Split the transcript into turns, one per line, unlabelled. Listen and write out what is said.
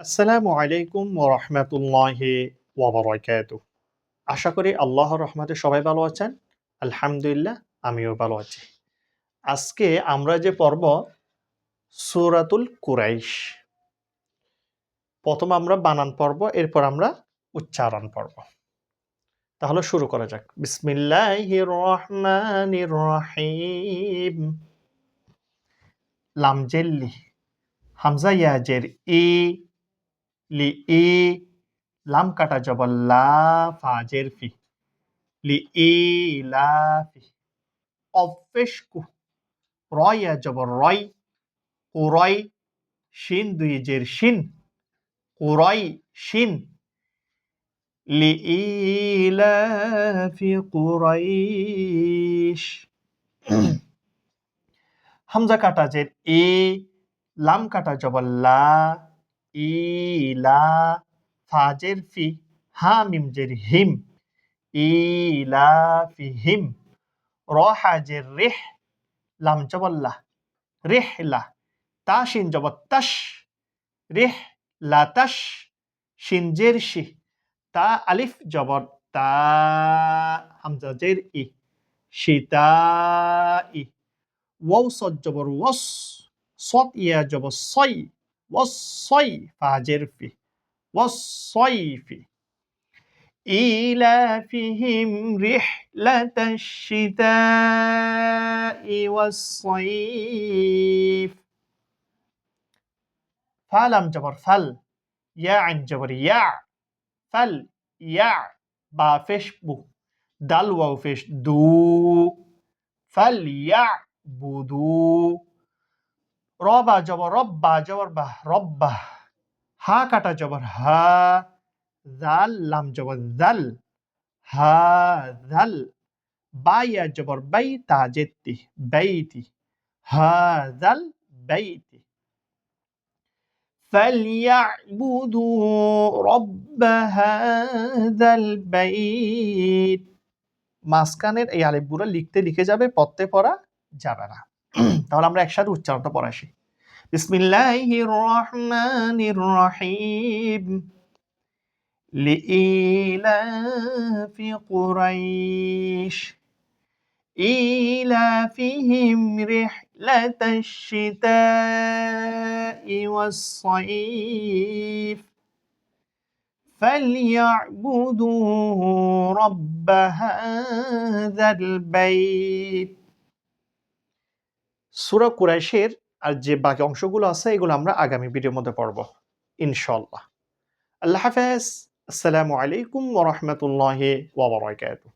আসসালামু আলাইকুম ওরহমতুল্লাহি ওবরাকাতু আশা করি আল্লাহর রহমতে সবাই ভালো আছেন। আলহামদুলিল্লাহ, আমিও ভালো আছি। আজকে আমরা যে পর্ব, সুরাতুল কুরাইশ। প্রথম আমরা বানান পর্ব, এরপর আমরা উচ্চারণ পর্ব। তাহলে শুরু করা যাক। বিসমিল্লাহির রহমানির রহিম। লামজেল্লি হামজা ইয়াজের ই লি ই লাম কাটা জবর লা ফাজের ফি। লি ই লা ফি। অফেশকু রয় জবর রয় কুরয় শিন দুই জের শিন কুরয় শিন। লি ইলাফি কুরাইশ হামজা কাটা জের ই, লাম কাটা জবর লা ইলা ফাজের ফি হা মিম জের হিম, ইলা ফি হিম র হাজের রেহ, লাম জবল্লা তা শিন জবর তাস রেহ লা তাস শিন জের শি, তা আলিফ জবর তা, হামজা জের ই সীতা ই, ওয়াও সদ জবর ওয়াস, সদ ইয়া জবর সই والصيف فاجر فيه والصيف. إيلافهم رحلة الشتاء والصيف. فلم جبر فل يا عن جبر يا. فل يا. با فيش بو. دل واو فيش دو. فليعبدوا রবা জবর রব্বা জবর বাহ রব্বাহ হা কাটা জবর হা জাল লাম জবর জাল হা জাল বাইয়া জবর বাই তা জেত্তি বাইতি হা জাল বাইতি فليعبدوا رب هذا البيت মাঝখানের এই আলিফগুলো লিখতে লিখে যাবে পড়তে পড়া যাবে না তাহলে আমরা একসাথে উচ্চারণটা পড়ে আসি বিসমিল্লাহির রহমানির রহিম لإيلاف قريش إيلافهم رحلة الشتاء والصيف فليعبدوا رب هذا البيت সুরা কুরাইশের আর যে বাকি অংশগুলো আছে, এগুলো আমরা আগামী ভিডিওর মধ্যে পড়ব ইনশাল্লাহ আল্লাহ হাফেজ। আসসালামু আলাইকুম ওরহমতুল্লাহ ওবরাকাতুহ